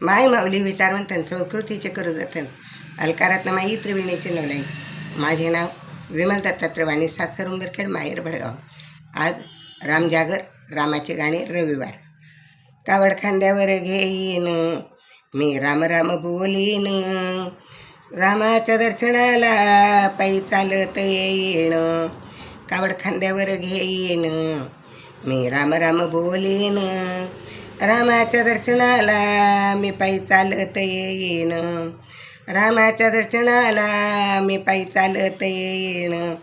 माय माऊली विचारवंतन संस्कृतीचे करू जतन अलकारातनं माई त्रिवेणीचे नवलाई. माझे नाव विमल दत्तात्रवाणी सासर उंबरखेड माहेर भडगाव. आज रामजागर रामाचे गाणे रविवार. कावड खांद्यावर घेईन मी राम राम बोलीन. रामाच्या दर्शनाला पायी चालत येईन. कावड खांद्यावर घेईन मी राम राम बोलीन. रामाच्या दर्शनाला मी पायी चालत येईन. रामाच्या दर्शनाला मी पायी चालत येईन.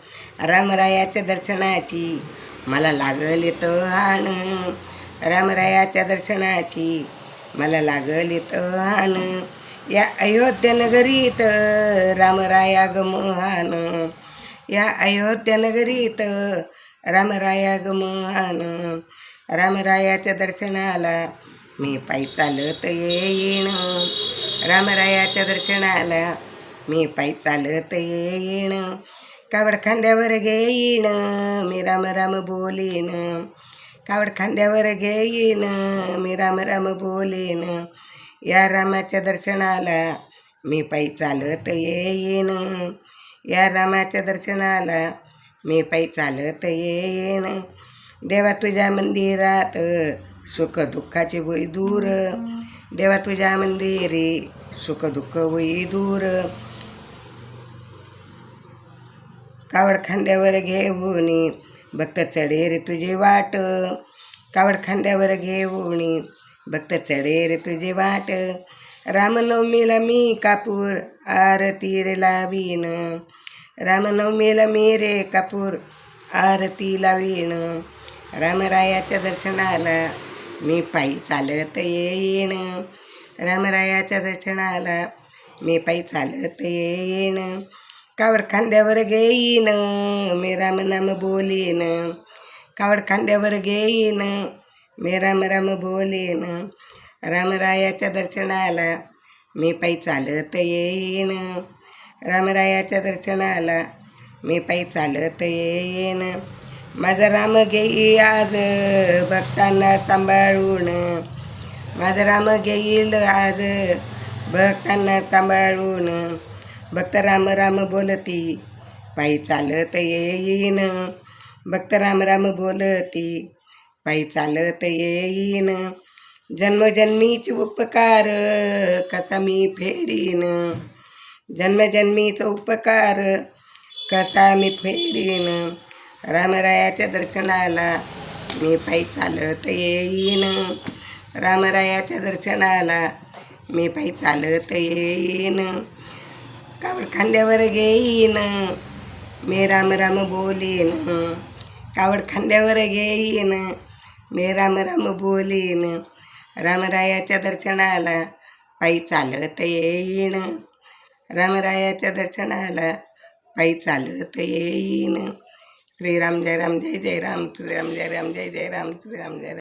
रामरायाच्या दर्शनाची मला लागल आण रामरायाच्या दर्शनाची मला लागल आण या अयोध्यानगरीत रामराया गमहान. या अयोध्यानगरीत रामराया गमहान रामरायाच्या दर्शनाला मी पायी चालत येईन. रामरायाच्या दर्शनाला मी पायी चालत येईन. कावड खांद्यावर घेईन मी राम राम बोलीन. कावड खांद्यावर घेईन मी राम राम बोलीन. या रामाच्या दर्शनाला मी पायी चालत येईन. या रामाच्या दर्शनाला मी पायी चालत येईन. देवा तुझ्या मंदिरात सुख दुःखाची होई दूर. देवा तुझ्या मंदिरी सुख दुःख होई दूर. कावड खांद्यावर घेऊन भक्त चढे रे तुझी वाट. कावड खांद्यावर घेऊन भक्त चढे रे तुझी वाट. रामनवमीला मी कापूर आरती रे लावीन. रामनवमीला मी रे कापूर आरती लावीन. रामरायाच्या दर्शनाला मी पायी चालत येईन. रामरायाच्या दर्शनाला मी पायी चालत येईन. कावड खांद्यावर घेईन मी रामनाम बोलेन बोलीन. कावड खांद्यावर घेईन मी राम राम बोलीन. रामरायाच्या दर्शनाला मी पायी चालत येईन. रामरायाच्या दर्शनाला मी पायी चालत येईन. माझा राम घेई आज भक्तांना सांभाळून. माझा राम घेईल आज भक्तांना सांभाळून. भक्त राम राम बोलती पायी चालत येईन. भक्त राम राम बोलती पायी चालत येईन. जन्मजन्मीचे उपकार कसा मी फेडीन? जन्मजन्मीचा उपकार. कसा मी फेडीन रामरायाच्या दर्शनाला मी पायी चालत येईन. रामरायाच्या दर्शनाला मी पायी चालत येईन. कावड खांद्यावर घेईन. मी राम राम बोलीन. कावड खांद्यावर घेईन. मी राम राम बोलीन. रामरायाच्या दर्शनाला पायी चालत येईन. रामरायाच्या दर्शनाला. पायी चालत येईन. श्रीराम जय राम जय जय राम श्रीराम जय राम जय जय राम श्रीराम जय राम.